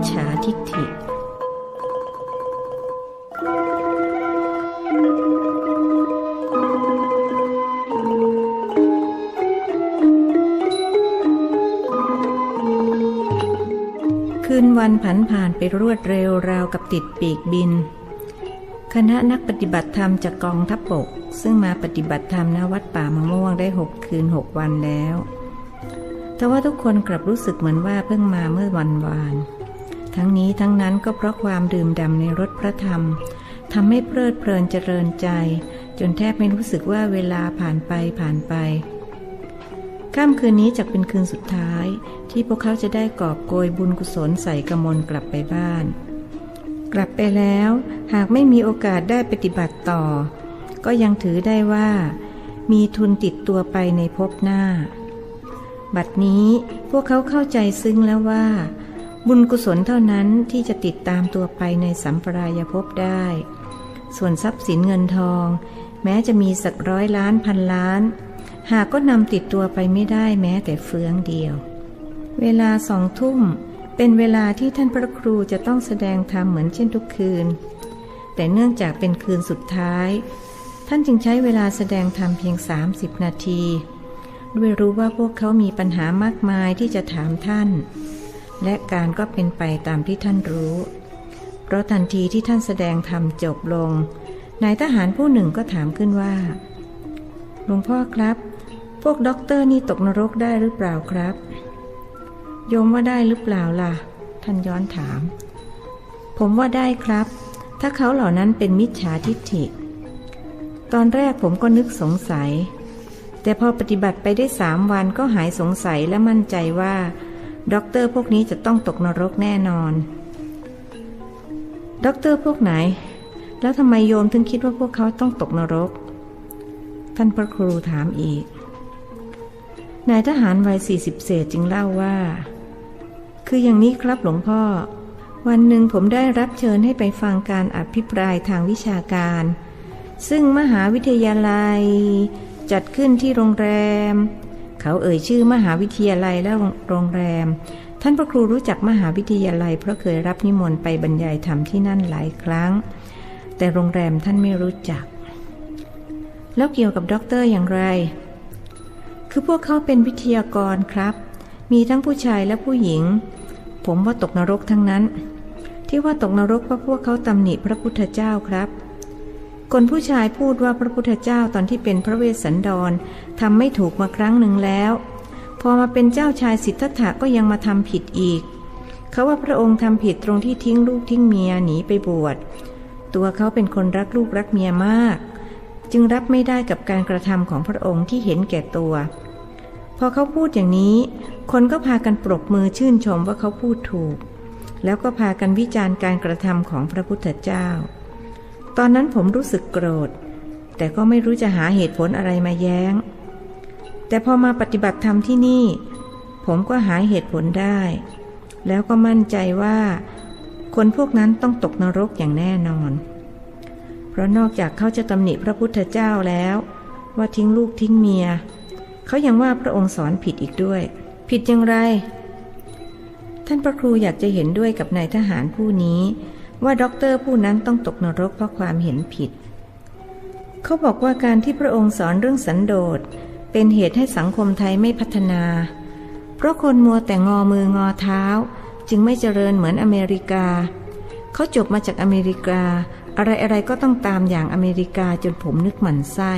จฉาทิฏฐิ คืนวันผันผ่านไปรวดเร็วราวกับติดปีกบิน คณะนักปฏิบัติธรรมจากกองทัพบก ซึ่งมาปฏิบัติธรรมณวัดป่ามะม่วงได้หกคืนหกวันแล้วแต่ว่าทุกคนกลับรู้สึกเหมือนว่าเพิ่งมาเมื่อวันวาน ทั้งนี้ทั้งนั้นก็เพราะความดื่มด่ำในรสพระธรรมทำให้เพลิดเพลินเจริญใจ จนแทบไม่รู้สึกว่าเวลาผ่านไปผ่านไปค่ำคืนนี้จะเป็นคืนสุดท้าย ที่พวกเขาจะได้กอบโกยบุญกุศลใส่กระมลกลับไปบ้าน กลับไปแล้ว หากไม่มีโอกาสได้ปฏิบัติต่อ ก็ยังถือได้ว่า มีทุนติดตัวไปในภพหน้า บัดนี้พวกเขาเข้าใจซึ้งแล้วว่า บุญกุศลเท่านั้นที่จะติดตามตัวไปในสัมปรายภพได้ ส่วนทรัพย์สินเงินทอง แม้จะมีสักร้อยล้านพันล้าน หากก็นำติดตัวไปไม่ได้แม้แต่เฟืองเดียว เวลาสองทุ่ม เป็นเวลาที่ท่านพระครูจะต้องแสดงธรรมเหมือนเช่นทุกคืน แต่เนื่องจากเป็นคืนสุดท้าย ท่านจึงใช้เวลาแสดงธรรมเพียง 30 นาที ด้วยรู้ว่าพวกเขามีปัญหามากมายที่จะถามท่าน และการก็เป็นไปตามที่ท่านรู้ เพราะทันทีที่ท่านแสดงธรรมจบลง นายทหารผู้หนึ่งก็ถามขึ้นว่า หลวงพ่อครับ พวกด็อกเตอร์นี่ตกนรกได้หรือเปล่าครับ โยมว่าได้หรือเปล่าล่ะ ท่านย้อนถาม ผมว่าได้ครับ ถ้าเขาเหล่านั้นเป็นมิจฉาทิฏฐิ ตอนแรกผมก็นึกสงสัย แต่พอปฏิบัติไปได้สามวันก็หายสงสัยและมั่นใจว่า ด็อกเตอร์พวกนี้จะต้องตกนรกแน่นอน ด็อกเตอร์พวกไหน แล้วทำไมโยมถึงคิดว่าพวกเขาต้องตกนรก ท่านพระครูถามอีก นายทหารวัยสี่สิบเศษจึงเล่าว่า คืออย่างนี้ครับหลวงพ่อ วันหนึ่งผมได้รับเชิญให้ไปฟังการอภิปรายทางวิชาการ ซึ่งมหาวิทยาลัย จัดขึ้นที่โรงแรม เขาเอ่ยชื่อมหาวิทยาลัยและโรงแรม ท่านพระครูรู้จักมหาวิทยาลัย เพราะเคยรับนิมนต์ไปบรรยายธรรมที่นั่นหลายครั้ง แต่โรงแรมท่านไม่รู้จัก แล้วเกี่ยวกับด็อกเตอร์อย่างไร คือพวกเขาเป็นวิทยากรครับ มีทั้งผู้ชายและผู้หญิง ผมว่าตกนรกทั้งนั้น ที่ว่าตกนรกเพราะพวกเขาตำหนิพระพุทธเจ้าครับ คนผู้ชายพูดว่าพระพุทธเจ้าตอนที่เป็นพระเวสสันดรทำไม่ถูกมาครั้งหนึ่งแล้ว พอมาเป็นเจ้าชายสิทธัตถะก็ยังมาทำผิดอีก เขาว่าพระองค์ทำผิดตรงที่ทิ้งลูกทิ้งเมียหนีไปบวช ตัวเขาเป็นคนรักลูกรักเมียมาก จึงรับไม่ได้กับการกระทำของพระองค์ที่เห็นแก่ตัว พอเขาพูดอย่างนี้ คนก็พากันปรบมือชื่นชมว่าเขาพูดถูก แล้วก็พากันวิจารณ์การกระทำของพระพุทธเจ้า ตอนนั้นผมรู้สึกโกรธ แต่ก็ไม่รู้จะหาเหตุผลอะไรมาแย้ง แต่พอมาปฏิบัติธรรมที่นี่ ผมก็หาเหตุผลได้ แล้วก็มั่นใจว่า คนพวกนั้นต้องตกนรกอย่างแน่นอน เพราะนอกจากเขาจะตำหนิพระพุทธเจ้าแล้ว ว่าทิ้งลูกทิ้งเมีย เขายังว่าพระองค์สอนผิดอีกด้วย ผิดอย่างไร ท่านพระครูอยากจะเห็นด้วยกับนายทหารผู้นี้ ว่าด็อกเตอร์ผู้นั้นต้องตกนรกเพราะความเห็นผิด เขาบอกว่าการที่พระองค์สอนเรื่องสันโดษเป็นเหตุให้สังคมไทยไม่พัฒนา เพราะคนมัวแต่งอมืองอเท้า จึงไม่เจริญเหมือนอเมริกา เขาจบมาจากอเมริกา อะไรอะไรก็ต้องตามอย่างอเมริกาจนผมนึกหมันไส้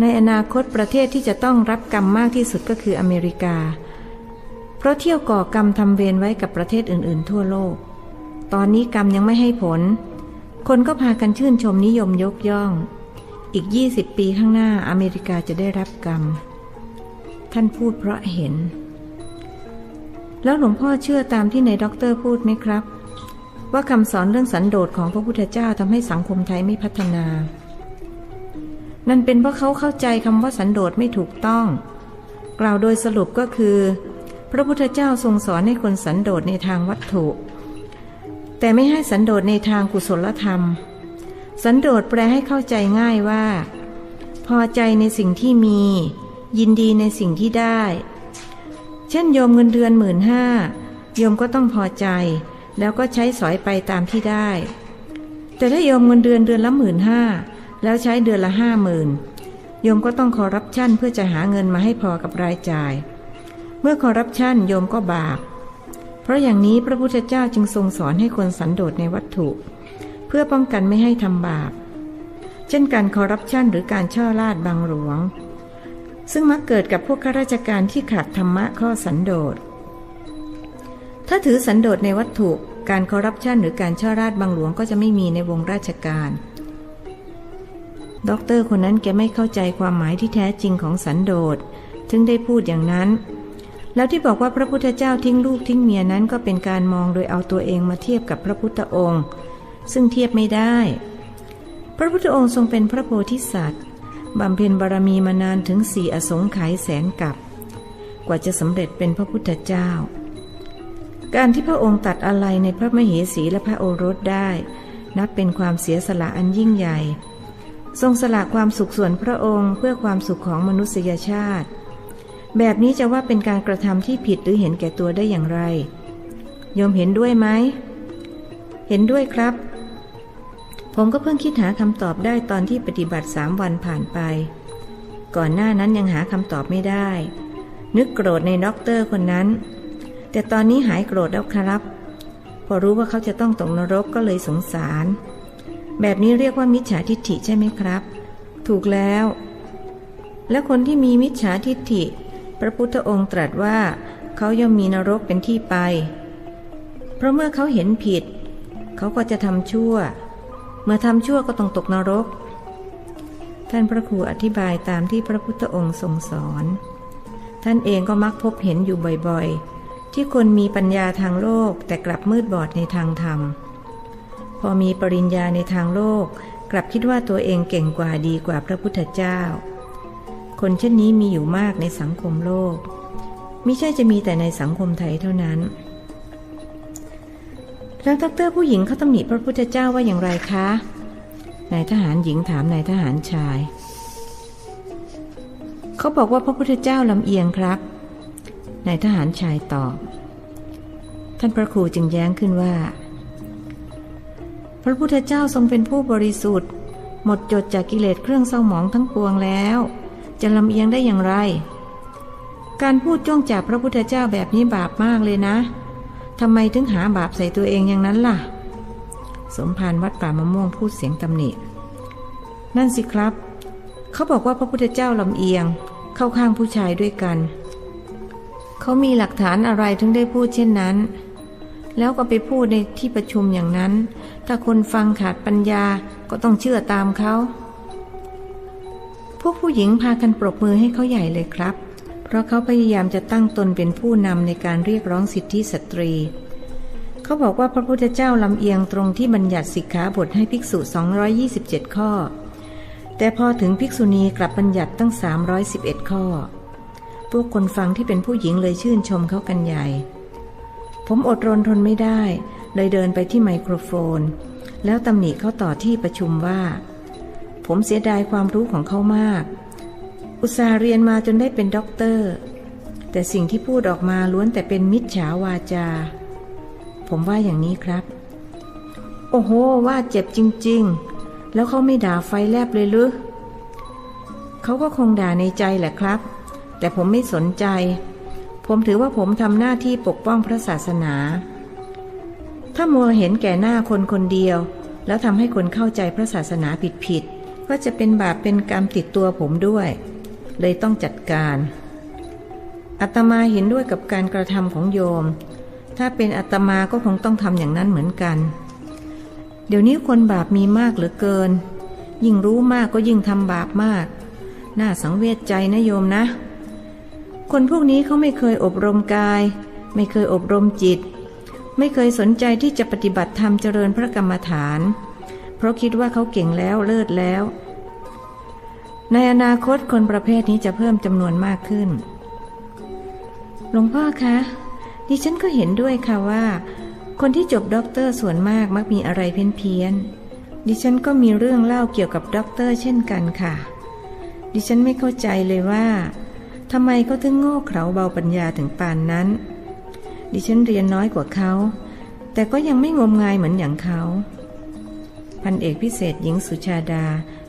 ในอนาคตประเทศที่จะต้องรับกรรมมากที่สุดก็คืออเมริกา เพราะเที่ยวก่อกรรมทำเวรไว้กับประเทศอื่น ๆ ทั่วโลก ตอนนี้กรรมยังไม่ให้ผล คนก็พากันชื่นชมนิยมยกย่อง อีก 20 ปีข้างหน้าอเมริกาจะได้รับกรรม ท่านพูดเพราะเห็น แล้วหลวงพ่อเชื่อตามที่ในด็อกเตอร์พูดไหมครับ ว่าคำสอนเรื่องสันโดษของพระพุทธเจ้าทำให้สังคมไทยไม่พัฒนา นั่นเป็นเพราะเขาเข้าใจคำว่าสันโดษไม่ถูกต้อง กล่าวโดยสรุปก็คือ พระพุทธเจ้าทรงสอนให้คนสันโดษในทางวัตถุ แต่ไม่ให้สันโดษในทางกุศลธรรม สันโดษแปลให้เข้าใจง่ายว่า พอใจในสิ่งที่มี ยินดีในสิ่งที่ได้ เช่นโยมเงินเดือนหมื่นห้าโยมก็ต้องพอใจ แล้วก็ใช้สอยไปตามที่ได้ แต่ถ้าโยมเงินเดือนเดือนละหมื่นห้าแล้วใช้เดือนละห้าหมื่นโยมก็ต้องคอรับชั่นเพื่อจะหาเงินมาให้พอกับรายจ่าย เมื่อคอรับชั่นโยมก็บาป ราะอย่างนี้พระพุทธเจ้าจึงทรงสอนให้คนสันโดษในวัตถุ เพื่อป้องกันไม่ให้ทำบาป เช่นการคอรับชั่นหรือการช่อลาดบางหลวง ซึ่งมักเกิดกับพวกข้าราชการที่ขาดธรรมะข้อสันโดษ ถ้าถือสันโดษในวัตถุ การคอรับชั่นหรือการช่อราดบางหลวงก็จะไม่มีในวงราชการด็อกเตอร์คนนั้นแกไม่เข้าใจความหมายที่แท้จริงของสันโดษถึงได้พูดอย่างนั้น แล้วที่บอกว่าพระพุทธเจ้าทิ้งลูกทิ้งเมียนั้นก็เป็นการมองโดยเอาตัวเองมาเทียบกับพระพุทธองค์ ซึ่งเทียบไม่ได้ พระพุทธองค์ทรงเป็นพระโพธิสัตว์บำเพ็ญบารมีมานานถึงสี่อสงไขยแสนกับ กว่าจะสำเร็จเป็นพระพุทธเจ้า การที่พระองค์ตัดอะไรในพระมเหสีและพระโอรสได้ นับเป็นความเสียสละอันยิ่งใหญ่ ทรงสละความสุขส่วนพระองค์เพื่อความสุขของมนุษยชาติ แบบนี้จะว่าเป็นการกระทำที่ผิดหรือเห็นแก่ตัวได้อย่างไรโยมเห็นด้วยไหม เห็นด้วยครับ ผมก็เพิ่งคิดหาคำตอบได้ตอนที่ปฏิบัติสามวันผ่านไป ก่อนหน้านั้นยังหาคำตอบไม่ได้ นึกโกรธในด็อกเตอร์คนนั้น แต่ตอนนี้หายโกรธแล้วครับ พอรู้ว่าเขาจะต้องตกนรกก็เลยสงสาร แบบนี้เรียกว่ามิจฉาทิฏฐิใช่ไหมครับ ถูกแล้ว และคนที่มีมิจฉาทิฏฐิ พระพุทธองค์ตรัสว่าเขาย่อมมีนรกเป็นที่ไป เพราะเมื่อเขาเห็นผิด เขาก็จะทำชั่ว เมื่อทำชั่วก็ต้องตกนรก ท่านพระครูอธิบายตามที่พระพุทธองค์ทรงสอน ท่านเองก็มักพบเห็นอยู่บ่อยๆ ที่คนมีปัญญาทางโลกแต่กลับมืดบอดในทางธรรม พอมีปริญญาในทางโลก กลับคิดว่าตัวเองเก่งกว่าดีกว่าพระพุทธเจ้า คนเช่นนี้มีอยู่มากในสังคมโลก ไม่ใช่จะมีแต่ในสังคมไทยเท่านั้น แล้วดรผู้หญิงเขาตำหนิพระพุทธเจ้าว่าอย่างไรคะ นายทหารหญิงถามนายทหารชาย เขาบอกว่าพระพุทธเจ้าลำเอียงครับ นายทหารชายตอบ ท่านพระครูจึงแย้งขึ้นว่า พระพุทธเจ้าทรงเป็นผู้บริสุทธิ์ หมดจดจากกิเลสเครื่องเศร้าหมองทั้งปวงแล้ว จะลำเอียงได้อย่างไร การพูดจ้องจากพระพุทธเจ้าแบบนี้บาปมากเลยนะทำไมถึงหาบาปใส่ตัวเองอย่างนั้นล่ะ สมภารวัดป่ามะม่วงพูดเสียงตำหนิ นั่นสิครับ เขาบอกว่าพระพุทธเจ้าลำเอียง เข้าข้างผู้ชายด้วยกัน เขามีหลักฐานอะไรถึงได้พูดเช่นนั้น แล้วก็ไปพูดในที่ประชุมอย่างนั้น ถ้าคนฟังขาดปัญญาก็ต้องเชื่อตามเขา พวกผู้หญิงพากันปรบมือให้เขาใหญ่เลยครับ เพราะเขาพยายามจะตั้งตนเป็นผู้นำในการเรียกร้องสิทธิสตรี เขาบอกว่าพระพุทธเจ้าลำเอียงตรงที่บัญญัติสิกขาบทให้ภิกษุ 227 ข้อ แต่พอถึงภิกษุณีกลับบัญญัติตั้ง 311 ข้อ พวกคนฟังที่เป็นผู้หญิงเลยชื่นชมเขากันใหญ่ ผมอดรนทนไม่ได้ เลยเดินไปที่ไมโครโฟน แล้วตำหนิเขาต่อที่ประชุมว่า ผมเสียดายความรู้ของเขามาก อุตส่าห์เรียนมาจนได้เป็นด็อกเตอร์ แต่สิ่งที่พูดออกมาล้วนแต่เป็นมิจฉาวาจา ผมว่าอย่างนี้ครับ โอ้โห ว่าเจ็บจริง ๆ แล้วเขาไม่ด่าไฟแลบเลยหรือเขาก็คงด่าในใจแหละครับ แต่ผมไม่สนใจ ผมถือว่าผมทำหน้าที่ปกป้องพระศาสนา ถ้ามัวเห็นแก่หน้าคนคนเดียว แล้วทำให้คนเข้าใจพระศาสนาผิด ก็จะเป็นบาปเป็นกรรมติดตัวผมด้วย เลยต้องจัดการอาตมาเห็นด้วยกับการกระทำของโยม ถ้าเป็นอาตมาก็คงต้องทำอย่างนั้นเหมือนกัน เดี๋ยวนี้คนบาปมีมากเหลือเกิน ยิ่งรู้มากก็ยิ่งทำบาปมาก น่าสังเวชใจนะโยมนะ คนพวกนี้เขาไม่เคยอบรมกาย ไม่เคยอบรมจิต ไม่เคยสนใจที่จะปฏิบัติธรรมเจริญพระกรรมฐาน เพราะคิดว่าเขาเก่งแล้วเลิศแล้ว ในอนาคตคนประเภทนี้จะเพิ่มจำนวนมากขึ้น หลวงพ่อคะ ดิฉันก็เห็นด้วยค่ะว่า คนที่จบด็อกเตอร์ส่วนมากมักมีอะไรเพี้ยนเพียนๆดิฉันก็มีเรื่องเล่าเกี่ยวกับด็อกเตอร์เช่นกันค่ะ ดิฉันไม่เข้าใจเลยว่าทำไมเขาถึงโง่เขลาเบาปัญญาถึงปานนั้น ดิฉันเรียนน้อยกว่าเขา แต่ก็ยังไม่งมงายเหมือนอย่างเขา พันเอกพิเศษหญิงสุชาดา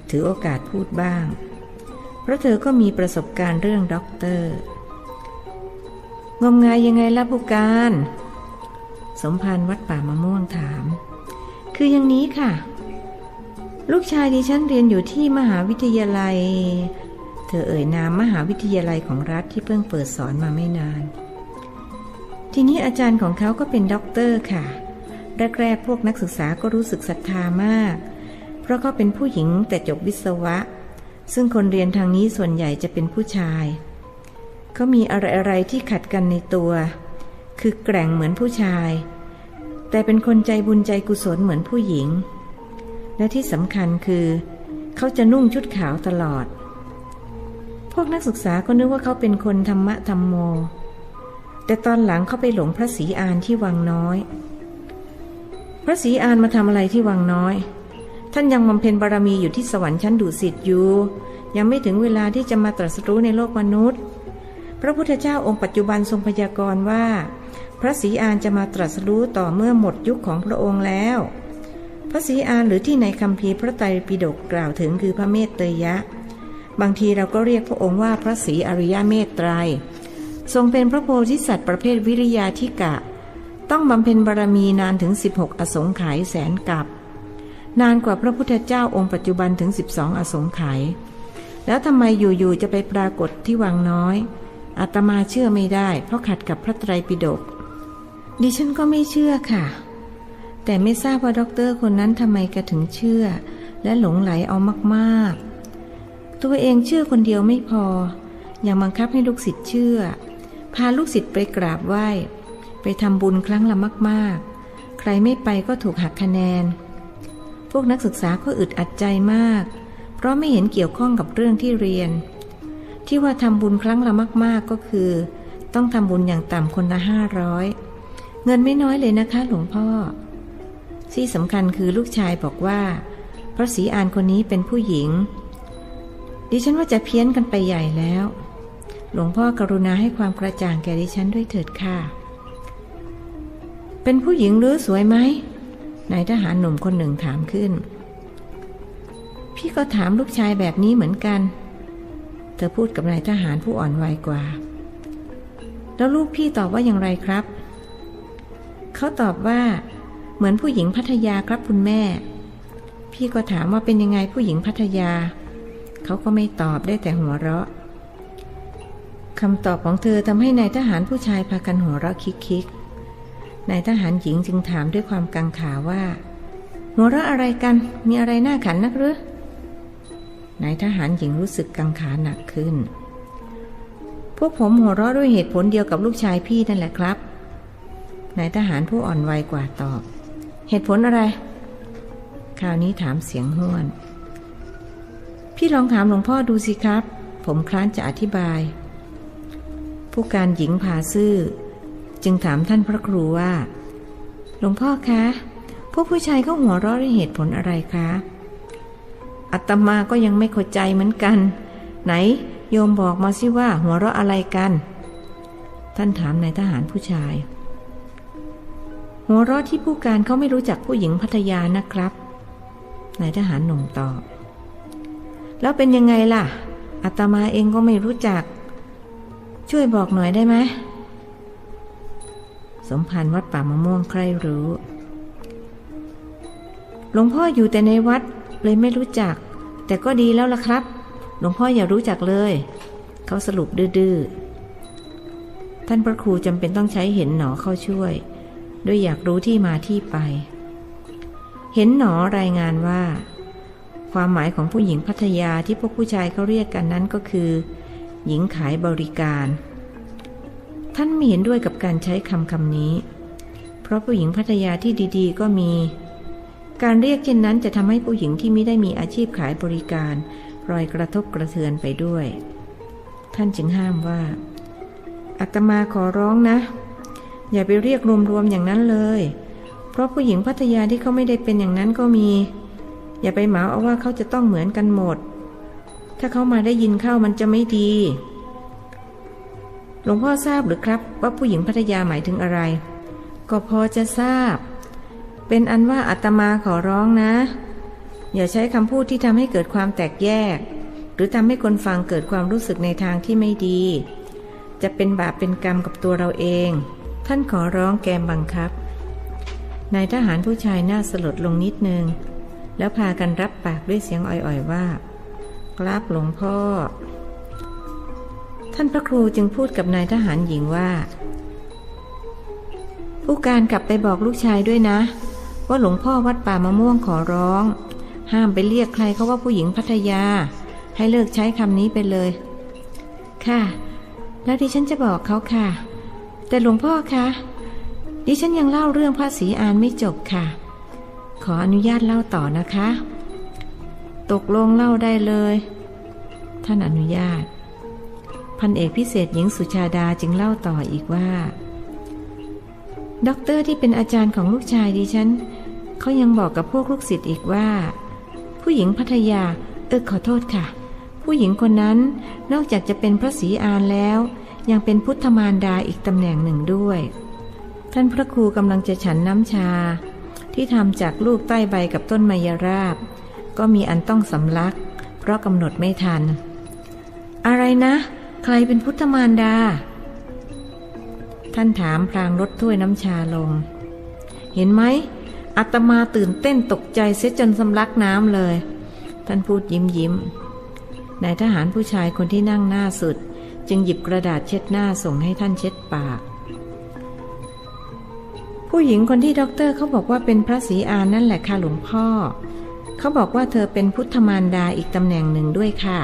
ถือโอกาสพูดบ้าง เพราะเธอก็มีประสบการณ์เรื่องด็อกเตอร์ งมงายยังไงล่ะผู้การ สมภารวัดป่ามะม่วงถาม คืออย่างนี้ค่ะ ลูกชายดิฉันเรียนอยู่ที่มหาวิทยาลัย เธอเอ่ยนามมหาวิทยาลัยของรัฐที่เพิ่งเปิดสอนมาไม่นาน ทีนี้อาจารย์ของเขาก็เป็นด็อกเตอร์ค่ะ แรกๆพวกนักศึกษาก็รู้สึกศรัทธามาก เพราะเขาเป็นผู้หญิงแต่จบวิศวะ ซึ่งคนเรียนทางนี้ส่วนใหญ่จะเป็นผู้ชาย เขามีอะไรๆที่ขัดกันในตัว คือแกร่งเหมือนผู้ชาย แต่เป็นคนใจบุญใจกุศลเหมือนผู้หญิง และที่สำคัญคือ เขาจะนุ่งชุดขาวตลอด พวกนักศึกษาก็นึกว่าเขาเป็นคนธรรมะธรรมโม แต่ตอนหลังเขาไปหลงพระศรีอานที่วังน้อย พระศรีอานมาทำอะไรที่วังน้อย ท่านยังบำเพ็ญบารมีอยู่ที่สวรรค์ชั้นดุสิตอยู่ ยังไม่ถึงเวลาที่จะมาตรัสรู้ในโลกมนุษย์ พระพุทธเจ้าองค์ปัจจุบันทรงพยากรณ์ว่า พระศรีอานจะมาตรัสรู้ต่อเมื่อหมดยุคของพระองค์แล้ว พระศรีอานหรือที่ในคัมภีร์พระไตรปิฎกกล่าวถึงคือพระเมตเตยะ บางทีเราก็เรียกพระองค์ว่าพระศรีอริยเมตไตรทรงเป็นพระโพธิสัตว์ประเภทวิริยาธิกะ ต้องบำเพ็ญบารมีนานถึง 16 อสงไขยแสนกับ นานกว่าพระพุทธเจ้าองค์ปัจจุบันถึง 12 อสงไขยแล้วทำไมอยู่ๆจะไปปรากฏที่วังน้อยอาตมาเชื่อไม่ได้ เพราะขัดกับพระไตรปิฎกดิฉันก็ไม่เชื่อค่ะ แต่ไม่ทราบว่าด็อกเตอร์คนนั้นทำไมกระถึงเชื่อ และหลงไหลเอามากๆ ตัวเองเชื่อคนเดียวไม่พอ ยังบังคับให้ลูกศิษย์เชื่อ พาลูกศิษย์ไปกราบไหว้ ไปทำบุญครั้งละมาก ๆ ใครไม่ไปก็ถูกหักคะแนน พวกนักศึกษาก็อึดอัดใจมาก เพราะไม่เห็นเกี่ยวข้องกับเรื่องที่เรียน ที่ว่าทำบุญครั้งละมาก ๆ ก็คือ ต้องทำบุญอย่างต่ำคนละห้าร้อยเงินไม่น้อยเลยนะคะหลวงพ่อ ที่สำคัญคือลูกชายบอกว่า พระศรีอานคนนี้เป็นผู้หญิง ดิฉันว่าจะเพี้ยนกันไปใหญ่แล้ว หลวงพ่อกรุณาให้ความกระจ่างแก่ดิฉันด้วยเถิดค่ะ เป็นผู้หญิงหรือสวยไหมนายทหารหนุ่มคนหนึ่งถามขึ้น พี่ก็ถามลูกชายแบบนี้เหมือนกัน เธอพูดกับนายทหารผู้อ่อนวัยกว่า แล้วลูกพี่ตอบว่าอย่างไรครับ เขาตอบว่า เหมือนผู้หญิงพัทยาครับคุณแม่ พี่ก็ถามว่าเป็นยังไงผู้หญิงพัทยา เขาก็ไม่ตอบได้แต่หัวเราะคำตอบของเธอทำให้นายทหารผู้ชายพากันหัวเราะคิกๆ นายทหารหญิงจึงถามด้วยความกังขาว่า หัวเราะอะไรกันมีอะไรน่าขันนักหรือนายทหารหญิงรู้สึกกังขาหนักขึ้น พวกผมหัวเราะด้วยเหตุผลเดียวกับลูกชายพี่นั่นแหละครับ นายทหารผู้อ่อนวัยกว่าตอบ เหตุผลอะไร คราวนี้ถามเสียงห้วน พี่ลองถามหลวงพ่อดูสิครับ ผมคล้านจะอธิบาย ผู้การหญิงพาซื่อ จึงถามท่านพระครูว่า หลวงพ่อคะ พวกผู้ชายเขาหัวเราะด้วยเหตุผลอะไรคะอัตมาก็ยังไม่เข้าใจเหมือนกัน ไหนโยมบอกมาสิว่าหัวเราะอะไรกัน ท่านถามนายทหารผู้ชาย หัวเราะที่ผู้การเขาไม่รู้จักผู้หญิงพัทยานะครับนายทหารหนุ่มตอบ แล้วเป็นยังไงล่ะอาตมาเองก็ไม่รู้จัก ช่วยบอกหน่อยได้ไหม สมภารวัดป่ามะม่วงใครรู้ หลวงพ่ออยู่แต่ในวัดเลยไม่รู้จัก แต่ก็ดีแล้วล่ะครับ หลวงพ่ออย่ารู้จักเลย เขาสรุปดื้อๆ ท่านพระครูจำเป็นต้องใช้เห็นหนอเข้าช่วย ด้วยอยากรู้ที่มาที่ไป เห็นหนอรายงานว่า ความหมายของผู้หญิงพัทยาที่พวกผู้ชายเขาเรียกกันนั้นก็คือ หญิงขายบริการ ท่านไม่เห็นด้วยกับการใช้คำคำนี้ เพราะผู้หญิงพัทยาที่ดีๆ ก็มี การเรียกเช่นนั้นจะทำให้ผู้หญิงที่ไม่ได้มีอาชีพขายบริการพลอยกระทบกระเทือนไปด้วย ท่านจึงห้ามว่าอาตมาขอร้องนะ อย่าไปเรียกรวมๆอย่างนั้นเลย เพราะผู้หญิงพัทยาที่เขาไม่ได้เป็นอย่างนั้นก็มี อย่าไปเหมาเอาว่าเขาจะต้องเหมือนกันหมด ถ้าเขามาได้ยินเข้ามันจะไม่ดี หลวงพ่อทราบหรือครับ ว่าผู้หญิงพัทยาหมายถึงอะไร ก็พอจะทราบ เป็นอันว่าอาตมาขอร้องนะ อย่าใช้คำพูดที่ทำให้เกิดความแตกแยก หรือทำให้คนฟังเกิดความรู้สึกในทางที่ไม่ดี จะเป็นบาปเป็นกรรมกับตัวเราเอง ท่านขอร้องแกมบังคับนายทหารผู้ชายหน้าสลดลงนิดนึง แล้วพากันรับปากด้วยเสียงอ่อยๆว่า กราบหลวงพ่อ ท่านพระครูจึงพูดกับนายทหารหญิงว่า ผู้การกลับไปบอกลูกชายด้วยนะ ว่าหลวงพ่อวัดป่ามะม่วงขอร้อง ห้ามไปเรียกใครเขาว่าผู้หญิงพัทยา ให้เลิกใช้คำนี้ไปเลย ค่ะ แล้วดิฉันจะบอกเขาค่ะ แต่หลวงพ่อคะดิฉันยังเล่าเรื่องพระศรีอานไม่จบค่ะ ขออนุญาตเล่าต่อนะคะ ตกลงเล่าได้เลย ท่านอนุญาต พันเอกพิเศษหญิงสุชาดาจึงเล่าต่ออีกว่า ด็อกเตอร์ที่เป็นอาจารย์ของลูกชายดิฉันเขายังบอกกับพวกลูกศิษย์อีกว่า ผู้หญิงพัทยา เออขอโทษค่ะ ผู้หญิงคนนั้นนอกจากจะเป็นพระศรีอานแล้ว ยังเป็นพุทธมารดาอีกตำแหน่งหนึ่งด้วย ท่านพระครูกำลังจะฉันน้ำชา ที่ทำจากลูกใต้ใบกับต้นมายราบ ก็มีอันต้องสำลัก เพราะกำหนดไม่ทัน อะไรนะ ใครเป็นพุทธมารดา ท่านถามพลางลดถ้วยน้ำชาลง เห็นไหมอาตมาตื่นเต้นตกใจเสียจนสำลักน้ำเลย ท่านพูดยิ้มยิ้มนายทหารผู้ชายคนที่นั่งหน้าสุด จึงหยิบกระดาษเช็ดหน้าส่งให้ท่านเช็ดปาก ผู้หญิงคนที่ด็อกเตอร์เขาบอกว่าเป็นพระศรีอานนั่นแหละค่ะหลวงพ่อ เขาบอกว่าเธอเป็นพุทธมารดาอีกตำแหน่งหนึ่งด้วยค่ะ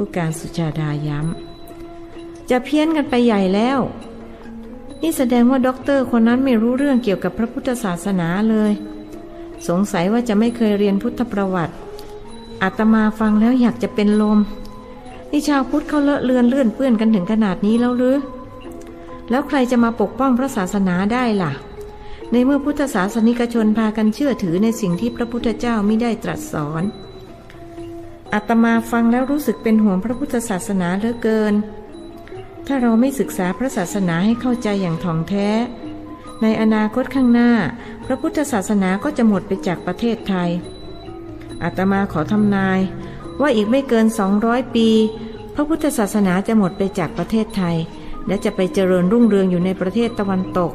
ผู้การสุชาดาย้ำ จะเพี้ยนกันไปใหญ่แล้ว นี่แสดงว่าด็อกเตอร์คนนั้นไม่รู้เรื่องเกี่ยวกับพระพุทธศาสนาเลย สงสัยว่าจะไม่เคยเรียนพุทธประวัติอาตมาฟังแล้วอยากจะเป็นลม นี่ชาวพุทธเขาเลอะเลือนเลื่อนเปื้อนกันถึงขนาดนี้แล้วหรือ แล้วใครจะมาปกป้องพระศาสนาได้ล่ะ ในเมื่อพุทธศาสนิกชนพากันเชื่อถือในสิ่งที่พระพุทธเจ้าไม่ได้ตรัสสอน อาตมาฟังแล้วรู้สึกเป็นห่วงพระพุทธศาสนาเหลือเกิน ถ้าเราไม่ศึกษาพระศาสนาให้เข้าใจอย่างถ่องแท้ ในอนาคตข้างหน้า พระพุทธศาสนาก็จะหมดไปจากประเทศไทย อาตมาขอทำนาย ว่าอีกไม่เกิน 200 ปี พระพุทธศาสนาจะหมดไปจากประเทศไทย และจะไปเจริญรุ่งเรืองอยู่ในประเทศตะวันตก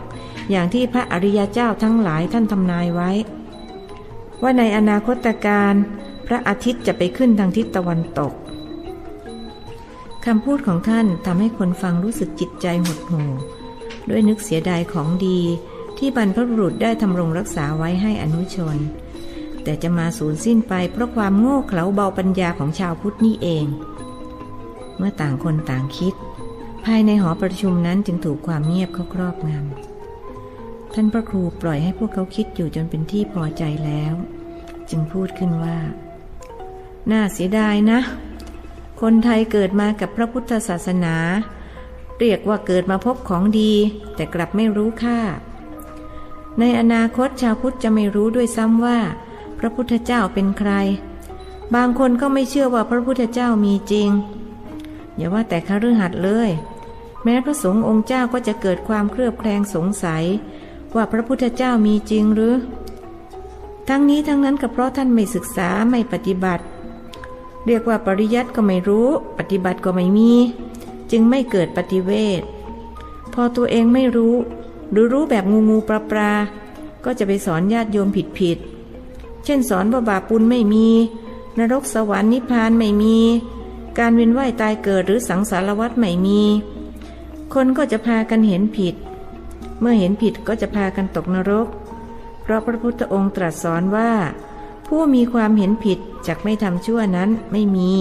อย่างที่พระอริยเจ้าทั้งหลายท่านทำนายไว้ ว่าในอนาคตการ พระอาทิตย์จะไปขึ้นทางทิศตะวันตกคำพูดของท่านทำให้คนฟังรู้สึกจิตใจหดหู่ด้วยนึกเสียดายของดีที่บรรพบุรุษได้ทำรงรักษาไว้ให้อนุชน แต่จะมาสูญสิ้นไปเพราะความโง่เขลาเบาปัญญาของชาวพุทธนี่เอง เมื่อต่างคนต่างคิด ภายในหอประชุมนั้นจึงถูกความเงียบเข้าครอบงำท่านพระครูปล่อยให้พวกเขาคิดอยู่จนเป็นที่พอใจแล้ว จึงพูดขึ้นว่า น่าเสียดายนะ คนไทยเกิดมากับพระพุทธศาสนา เรียกว่าเกิดมาพบของดี แต่กลับไม่รู้ค่า ในอนาคตชาวพุทธจะไม่รู้ด้วยซ้ำว่า พระพุทธเจ้าเป็นใคร บางคนก็ไม่เชื่อว่าพระพุทธเจ้ามีจริง อย่าว่าแต่คฤหัสถ์เลย แม้พระสงฆ์องค์เจ้าก็จะเกิดความเครือบแคลงสงสัย ว่าพระพุทธเจ้ามีจริงหรือ ทั้งนี้ทั้งนั้นก็เพราะท่านไม่ศึกษาไม่ปฏิบัติ เรียกว่าปริยัติก็ไม่รู้ ปฏิบัติก็ไม่มี จึงไม่เกิดปฏิเวทพอตัวเองไม่รู้ หรือรู้แบบงูงูปลาปลาก็จะไปสอนญาติโยมผิดผิดเช่นสอนว่าบาปุลไม่มี นรกสวรรค์นิพพานไม่มี การเวียนว่ายตายเกิดหรือสังสารวัฏไม่มี คนก็จะพากันเห็นผิด เมื่อเห็นผิดก็จะพากันตกนรก เพราะพระพุทธองค์ตรัสสอนว่า ผู้มีความเห็นผิดจากไม่ทำชั่วนั้นไม่มี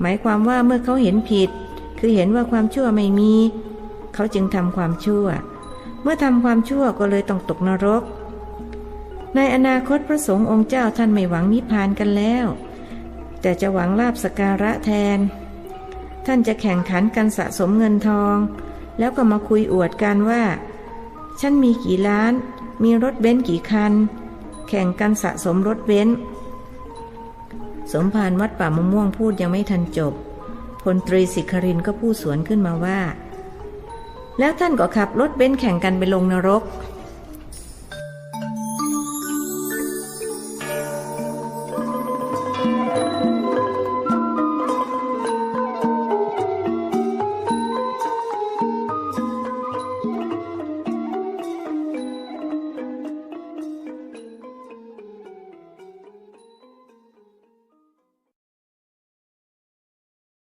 หมายความว่าเมื่อเขาเห็นผิด คือเห็นว่าความชั่วไม่มี เขาจึงทำความชั่ว เมื่อทำความชั่วก็เลยต้องตกนรก ในอนาคตพระสงฆ์องค์เจ้าท่านไม่หวังนิพพานกันแล้ว แต่จะหวังลาบสการะแทน ท่านจะแข่งขันกันสะสมเงินทอง แล้วก็มาคุยอวดกันว่า ฉันมีกี่ล้าน มีรถเบนซ์กี่คัน แข่งกันสะสมรถเบนซ์สมภารวัดป่ามะม่วงพูดยังไม่ทันจบพลตรีสิครินก็พูดสวนขึ้นมาว่า แล้วท่านก็ขับรถเบนซ์แข่งกันไปลงนรก